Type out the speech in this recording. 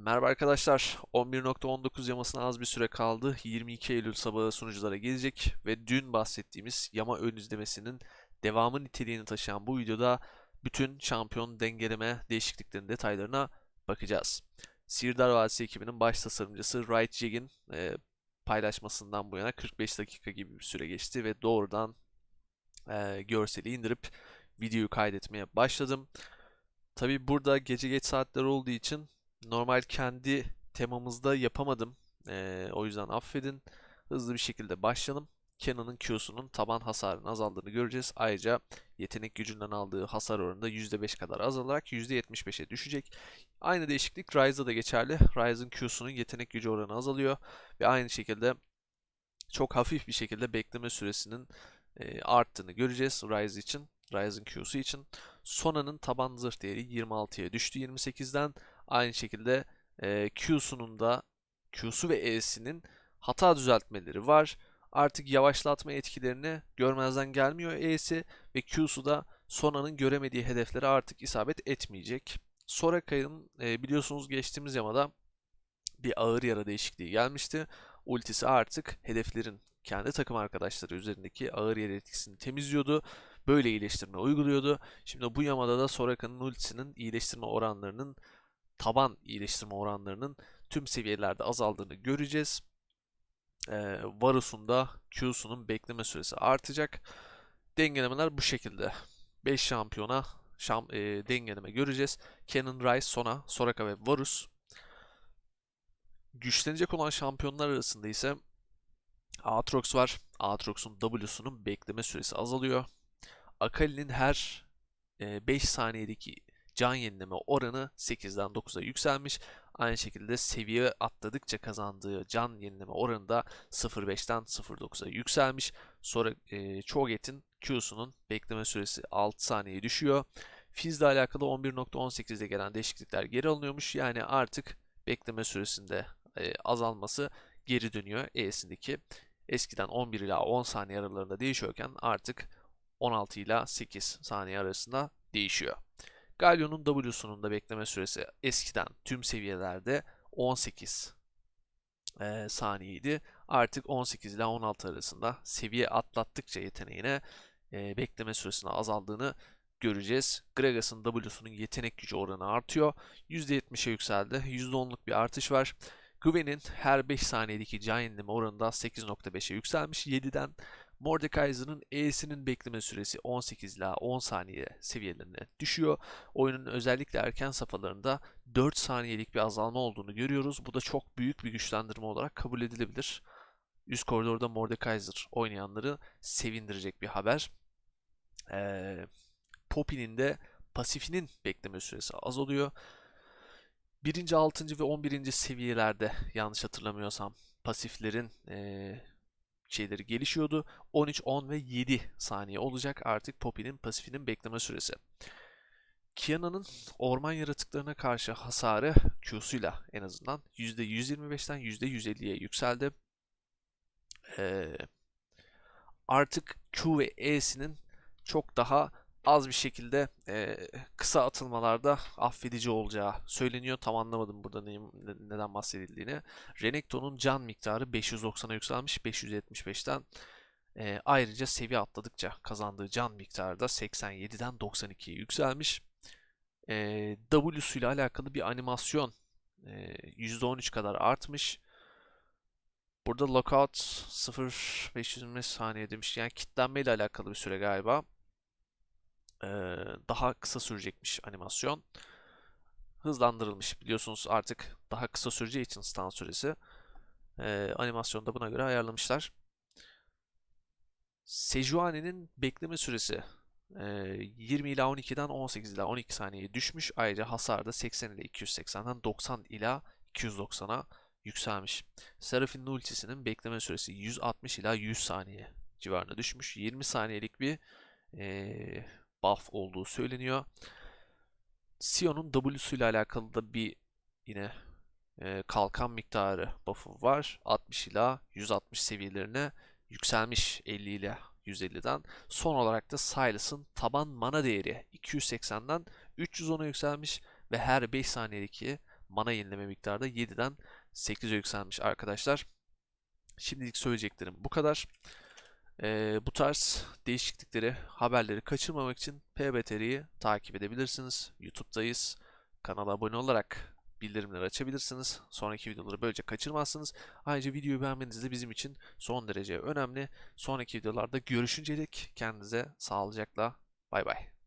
Merhaba arkadaşlar. 11.19 yamasına az bir süre kaldı. 22 Eylül sabahı sunuculara gelecek ve dün bahsettiğimiz yama ön izlemesinin devamı niteliğini taşıyan bu videoda bütün şampiyon dengeleme değişikliklerinin detaylarına bakacağız. Sihirdar Vadisi ekibinin baş tasarımcısı Wright Jig'in e, paylaşmasından bu yana 45 dakika gibi bir süre geçti ve doğrudan e, görseli indirip videoyu kaydetmeye başladım. Tabi burada gece geç saatler olduğu için normal kendi temamızda yapamadım. Ee, o yüzden affedin. Hızlı bir şekilde başlayalım. Canon'ın Q'sunun taban hasarının azaldığını göreceğiz. Ayrıca yetenek gücünden aldığı hasar oranında %5 kadar azalarak %75'e düşecek. Aynı değişiklik Ryze'da da geçerli. Ryze'ın Q'sunun yetenek gücü oranı azalıyor. Ve aynı şekilde çok hafif bir şekilde bekleme süresinin e, arttığını göreceğiz Ryze için. Ryze'ın Q'su için. Sona'nın taban zırh değeri 26'ya düştü 28'den. Aynı şekilde e, Q'sunun da Q'su ve E'sinin hata düzeltmeleri var. Artık yavaşlatma etkilerini görmezden gelmiyor E'si ve Q'su da Sona'nın göremediği hedeflere artık isabet etmeyecek. Soraka'nın e, biliyorsunuz geçtiğimiz yamada bir ağır yara değişikliği gelmişti. Ultisi artık hedeflerin kendi takım arkadaşları üzerindeki ağır yara etkisini temizliyordu. Böyle iyileştirme uyguluyordu. Şimdi bu yamada da Soraka'nın ultisinin iyileştirme oranlarının taban iyileştirme oranlarının tüm seviyelerde azaldığını göreceğiz. Ee, Varus'un da Q'sunun bekleme süresi artacak. Dengelemeler bu şekilde. 5 şampiyona şam, e, dengeleme göreceğiz. Kenan Rice, Sona, Soraka ve Varus. Güçlenecek olan şampiyonlar arasında ise Aatrox var. Aatrox'un W'sunun bekleme süresi azalıyor. Akali'nin her 5 saniyedeki can yenileme oranı 8'den 9'a yükselmiş. Aynı şekilde seviye atladıkça kazandığı can yenileme oranı da 0.5'ten 0.9'a yükselmiş. Sonra e, Cho'Gath'in Q'sunun bekleme süresi 6 saniyeye düşüyor. Fizz ile alakalı 11.18'de gelen değişiklikler geri alınıyormuş. Yani artık bekleme süresinde e, azalması geri dönüyor E'sindeki. Eskiden 11 ila 10 saniye aralarında değişiyorken artık 16 ila 8 saniye arasında değişiyor. Galio'nun W'sunun da bekleme süresi eskiden tüm seviyelerde 18 e, saniyeydi. Artık 18 ile 16 arasında seviye atlattıkça yeteneğine e, bekleme süresinin azaldığını göreceğiz. Gragas'ın W'sunun yetenek gücü oranı artıyor. %70'e yükseldi. %10'luk bir artış var. Gwen'in her 5 saniyedeki can yenileme oranı da 8.5'e yükselmiş. 7'den Mordekaiser'ın E'sinin bekleme süresi 18 ila 10 saniye seviyelerine düşüyor. Oyunun özellikle erken safhalarında 4 saniyelik bir azalma olduğunu görüyoruz. Bu da çok büyük bir güçlendirme olarak kabul edilebilir. Üst koridorda Mordekaiser oynayanları sevindirecek bir haber. Ee, Poppy'nin de pasifinin bekleme süresi azalıyor. 1. 6. ve 11. seviyelerde yanlış hatırlamıyorsam pasiflerin ee, şeyleri gelişiyordu. 13, 10 ve 7 saniye olacak artık Poppy'nin pasifinin bekleme süresi. Kiana'nın orman yaratıklarına karşı hasarı Q'suyla en azından %125'ten %150'ye yükseldi. Ee, artık Q ve E'sinin çok daha az bir şekilde e, kısa atılmalarda affedici olacağı söyleniyor. Tam anlamadım burada neyim, neden bahsedildiğini. Renekton'un can miktarı 590'a yükselmiş. 575'ten e, ayrıca seviye atladıkça kazandığı can miktarı da 87'den 92'ye yükselmiş. E, W'su ile alakalı bir animasyon e, %13 kadar artmış. Burada lockout 0.525 saniye demiş. Yani kitlenme ile alakalı bir süre galiba daha kısa sürecekmiş animasyon. Hızlandırılmış biliyorsunuz artık daha kısa süreceği için stun süresi. Animasyonu da buna göre ayarlamışlar. Sejuani'nin bekleme süresi 20 ila 12'den 18 ila 12 saniyeye düşmüş. Ayrıca hasar da 80 ile 280'den 90 ila 290'a yükselmiş. Seraphine ultisinin bekleme süresi 160 ila 100 saniye civarına düşmüş. 20 saniyelik bir ee, buff olduğu söyleniyor. Sion'un W'su ile alakalı da bir yine e, kalkan miktarı buff'ı var. 60 ila 160 seviyelerine yükselmiş 50 ile 150'den. Son olarak da Silas'ın taban mana değeri 280'den 310'a yükselmiş ve her 5 saniyedeki mana yenileme miktarı da 7'den 8'e yükselmiş arkadaşlar. Şimdilik söyleyeceklerim bu kadar. Ee, bu tarz değişiklikleri, haberleri kaçırmamak için PBTR'yi takip edebilirsiniz. YouTube'dayız. Kanala abone olarak bildirimleri açabilirsiniz. Sonraki videoları böylece kaçırmazsınız. Ayrıca videoyu beğenmeniz de bizim için son derece önemli. Sonraki videolarda görüşünceye dek kendinize sağlıcakla bay bay.